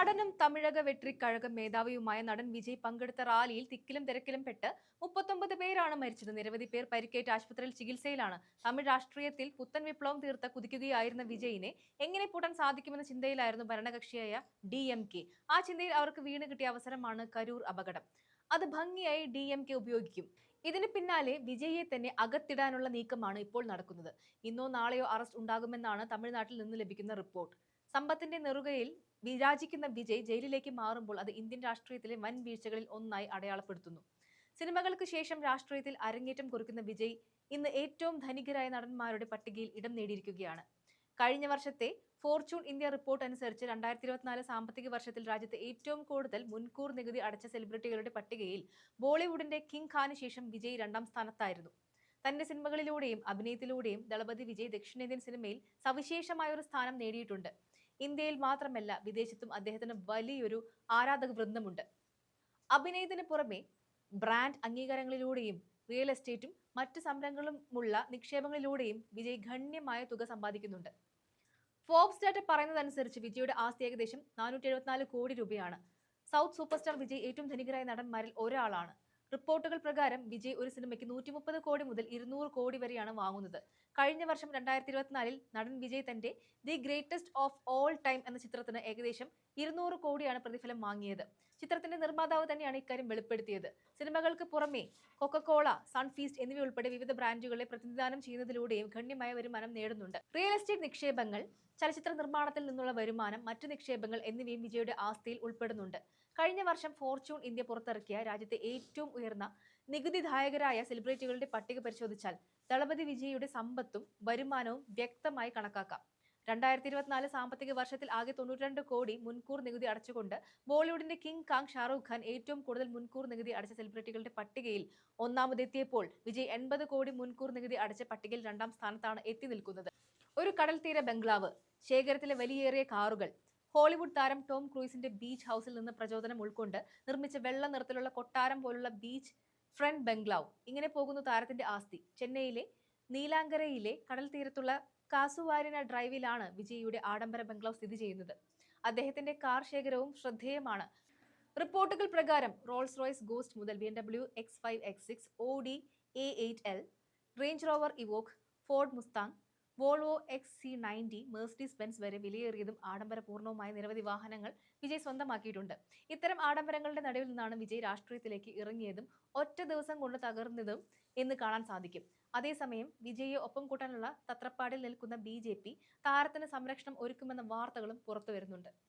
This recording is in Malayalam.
നടനും തമിഴക വെട്രിക്കഴകം മേധാവിയുമായ നടൻ വിജയ് പങ്കെടുത്ത റാലിയിൽ തിക്കിലും തിരക്കിലും പെട്ട് മുപ്പത്തൊമ്പത് പേരാണ് മരിച്ചത്. നിരവധി പേർ പരിക്കേറ്റ് ആശുപത്രിയിൽ ചികിത്സയിലാണ്. തമിഴ് രാഷ്ട്രീയത്തിൽ പുത്തൻ വിപ്ലവം തീർത്ത കുതിക്കുകയായിരുന്ന വിജയിനെ എങ്ങനെ പൂട്ടാൻ സാധിക്കുമെന്ന ചിന്തയിലായിരുന്നു ഭരണകക്ഷിയായ ഡി ആ ചിന്തയിൽ അവർക്ക് വീണ് കിട്ടിയ അവസരമാണ് കരൂർ അപകടം. അത് ഭംഗിയായി ഡി എം കെ ഉപയോഗിക്കും. ഇതിന് പിന്നാലെ വിജയെ തന്നെ അകത്തിടാനുള്ള നീക്കമാണ് ഇപ്പോൾ നടക്കുന്നത്. ഇന്നോ നാളെയോ അറസ്റ്റ് ഉണ്ടാകുമെന്നാണ് തമിഴ്നാട്ടിൽ നിന്ന് ലഭിക്കുന്ന റിപ്പോർട്ട്. സമ്പത്തിന്റെ നെറുകയിൽ വിരാജിക്കുന്ന വിജയ് ജയിലിലേക്ക് മാറുമ്പോൾ അത് ഇന്ത്യൻ രാഷ്ട്രീയത്തിലെ വൻ വീഴ്ചകളിൽ ഒന്നായി അടയാളപ്പെടുത്തുന്നു. സിനിമകൾക്ക് ശേഷം രാഷ്ട്രീയത്തിൽ അരങ്ങേറ്റം കുറിക്കുന്ന വിജയ് ഇന്ന് ഏറ്റവും ധനികരായ നടന്മാരുടെ പട്ടികയിൽ ഇടം നേടിയിരിക്കുകയാണ്. കഴിഞ്ഞ വർഷത്തെ ഫോർച്യൂൺ ഇന്ത്യ റിപ്പോർട്ട് അനുസരിച്ച് രണ്ടായിരത്തി ഇരുപത്തിനാല് സാമ്പത്തിക വർഷത്തിൽ രാജ്യത്തെ ഏറ്റവും കൂടുതൽ മുൻകൂർ നികുതി അടച്ച സെലിബ്രിറ്റികളുടെ പട്ടികയിൽ ബോളിവുഡിന്റെ കിങ് ഖാന് ശേഷം വിജയ് രണ്ടാം സ്ഥാനത്തായിരുന്നു. തന്റെ സിനിമകളിലൂടെയും അഭിനയത്തിലൂടെയും ദളപതി വിജയ് ദക്ഷിണേന്ത്യൻ സിനിമയിൽ സവിശേഷമായ ഒരു സ്ഥാനം നേടിയിട്ടുണ്ട്. ഇന്ത്യയിൽ മാത്രമല്ല വിദേശത്തും അദ്ദേഹത്തിന് വലിയൊരു ആരാധക വൃന്ദമുണ്ട്. അഭിനയത്തിന് പുറമെ ബ്രാൻഡ് അംഗീകാരങ്ങളിലൂടെയും റിയൽ എസ്റ്റേറ്റും മറ്റ് സംരംഭങ്ങളുമുള്ള നിക്ഷേപങ്ങളിലൂടെയും വിജയ് ഗണ്യമായ തുക സമ്പാദിക്കുന്നുണ്ട്. ഫോബ്സ് ഡാറ്റ പറയുന്നതനുസരിച്ച് വിജയുടെ ആസ്തി ഏകദേശം നാനൂറ്റി എഴുപത്തിനാല് കോടി രൂപയാണ്. സൗത്ത് സൂപ്പർ സ്റ്റാർ വിജയ് ഏറ്റവും ധനികരായ നടന്മാരിൽ ഒരാളാണ്. റിപ്പോർട്ടുകൾ പ്രകാരം വിജയ് ഒരു സിനിമയ്ക്ക് നൂറ്റി മുപ്പത് കോടി മുതൽ ഇരുന്നൂറ് കോടി വരെയാണ് വാങ്ങുന്നത്. കഴിഞ്ഞ വർഷം രണ്ടായിരത്തി ഇരുപത്തിനാലിൽ നടൻ വിജയ് തന്റെ the greatest of all time എന്ന ചിത്രത്തിന് ഏകദേശം ഇരുന്നൂറ് കോടിയാണ് പ്രതിഫലം വാങ്ങിയത്. ചിത്രത്തിന്റെ നിർമ്മാതാവ് തന്നെയാണ് ഇക്കാര്യം വെളിപ്പെടുത്തിയത്. സിനിമകൾക്ക് പുറമെ കൊക്കക്കോള സൺഫീസ്റ്റ് എന്നിവയുൾപ്പെടെ വിവിധ ബ്രാൻഡുകളെ പ്രതിനിധാനം ചെയ്യുന്നതിലൂടെയും ഗണ്യമായ വരുമാനം നേടുന്നുണ്ട്. റിയൽ എസ്റ്റേറ്റ് നിക്ഷേപങ്ങൾ ചലച്ചിത്ര നിർമ്മാണത്തിൽ നിന്നുള്ള വരുമാനം മറ്റു നിക്ഷേപങ്ങൾ എന്നിവയും വിജയുടെ ആസ്തിയിൽ ഉൾപ്പെടുന്നുണ്ട്. കഴിഞ്ഞ വർഷം ഫോർച്യൂൺ ഇന്ത്യ പുറത്തിറക്കിയ രാജ്യത്തെ ഏറ്റവും ഉയർന്ന നികുതിദായകരായ സെലിബ്രിറ്റികളുടെ പട്ടിക പരിശോധിച്ചാൽ ദളപതി വിജയിയുടെ സമ്പത്തും വരുമാനവും വ്യക്തമായി കണക്കാക്കാം. രണ്ടായിരത്തി ഇരുപത്തിനാല് സാമ്പത്തിക വർഷത്തിൽ ആകെ തൊണ്ണൂറ്റിരണ്ട് കോടി മുൻകൂർ നികുതി അടച്ചുകൊണ്ട് ബോളിവുഡിന്റെ കിങ് കാങ് ഷാറൂഖ് ഖാൻ ഏറ്റവും കൂടുതൽ മുൻകൂർ നികുതി അടച്ച സെലിബ്രിറ്റികളുടെ പട്ടികയിൽ ഒന്നാമതെത്തിയപ്പോൾ വിജയ് എൺപത് കോടി മുൻകൂർ നികുതി അടച്ച പട്ടികയിൽ രണ്ടാം സ്ഥാനത്താണ് എത്തി നിൽക്കുന്നത്. ഒരു കടൽ തീര ബംഗ്ലാവ് ശേഖരത്തിലെ വലിയേറിയ കാറുകൾ ഹോളിവുഡ് താരം ടോം ക്രൂയിസിന്റെ ബീച്ച് ഹൗസിൽ നിന്ന് പ്രചോദനം ഉൾക്കൊണ്ട് നിർമ്മിച്ച വെള്ള നിറത്തിലുള്ള കൊട്ടാരം പോലുള്ള ബീച്ച് ഫ്രണ്ട് ബംഗ്ലാവ്. ഇങ്ങനെ പോകുന്നു താരത്തിന്റെ ആസ്തി. ചെന്നൈയിലെ നീലാങ്കരയിലെ കടൽ തീരത്തുള്ള കാസുവാരിന ഡ്രൈവിലാണ് വിജയിയുടെ ആഡംബര ബംഗ്ലാവ് സ്ഥിതി ചെയ്യുന്നത്. അദ്ദേഹത്തിന്റെ കാർ ശേഖരവും ശ്രദ്ധേയമാണ്. റിപ്പോർട്ടുകൾ പ്രകാരം റോൾസ് റോയ്സ് ഗോസ്റ്റ് മുതൽ B M W X five X six Audi A eight L Range Rover Evoque Ford Mustang Volvo X C ninety Mercedes Benz വരെ വിലയേറിയതും ആഡംബരപൂർണവുമായ നിരവധി വാഹനങ്ങൾ വിജയ് സ്വന്തമാക്കിയിട്ടുണ്ട്. ഇത്തരം ആഡംബരങ്ങളുടെ നടുവിൽ നിന്നാണ് വിജയ് രാഷ്ട്രീയത്തിലേക്ക് ഇറങ്ങിയതും ഒറ്റ ദിവസം കൊണ്ട് തകർന്നതും എന്ന് കാണാൻ സാധിക്കും. അതേസമയം വിജയെ ഒപ്പം കൂട്ടാനുള്ള തത്രപ്പാടിൽ നിൽക്കുന്ന ബി ജെ പി താരത്തിന് സംരക്ഷണം ഒരുക്കുമെന്ന വാർത്തകളും പുറത്തു വരുന്നുണ്ട്.